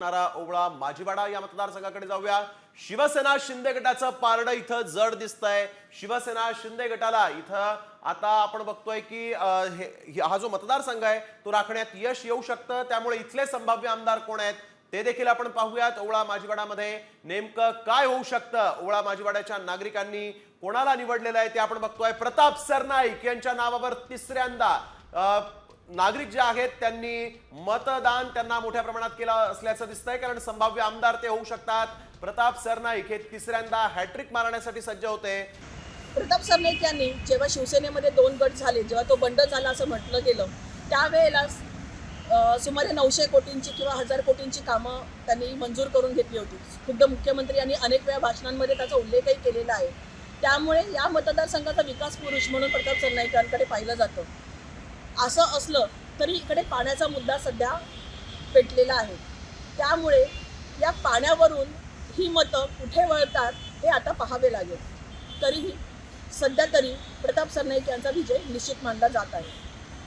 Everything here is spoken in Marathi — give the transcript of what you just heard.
असणारा ओवळा माझीवाडा या मतदारसंघाकडे जाऊया. शिवसेना शिंदे गटाचं पारडं इथं जड दिसतंय. शिवसेना शिंदे गटाला इथं आता आपण बघतोय की हा जो मतदारसंघ आहे तो राखण्यात यश येऊ शकतं. त्यामुळे इथले संभाव्य आमदार कोण आहेत ते देखील आपण पाहूयात. ओवळा माझीवाडामध्ये नेमकं काय होऊ शकतं? ओवळा माझीवाड्याच्या नागरिकांनी कोणाला निवडलेलं आहे ते आपण बघतोय. प्रताप सरनाईक यांच्या नावावर तिसऱ्यांदा अं, नागरिक जे आहेत त्यांनी मतदान त्यांना मोठ्या प्रमाणात केलं असल्याचं दिसतंय कारण संभाव्य आमदार ते होऊ शकतात. प्रताप सरनाईक हे तिसऱ्यांदा हॅट्रिक मारण्यासाठी सज्ज होते. प्रताप सरनाईक यांनी जेव्हा शिवसेनेमध्ये दोन गट झाले जेव्हा तो बंड झाला असं म्हटलं गेलं त्यावेळेला सुमारे नऊशे कोटींची किंवा हजार कोटींची कामं त्यांनी मंजूर करून घेतली होती. खुद्द मुख्यमंत्री यांनी अनेक वेळा भाषणांमध्ये त्याचा उल्लेखही केलेला आहे. त्यामुळे या मतदारसंघाचा विकास पुरुष म्हणून प्रताप सरनाईकांकडे पाहिलं जातं. असं असलं तरी इकडे पाण्याचा मुद्दा सध्या पेटलेला आहे. त्यामुळे या पाण्यावरून ही मतं कुठे वळतात हे आता पाहावे लागेल. तरीही सध्या तरी प्रताप सरनाईक यांचा विजय निश्चित मानला जात आहे.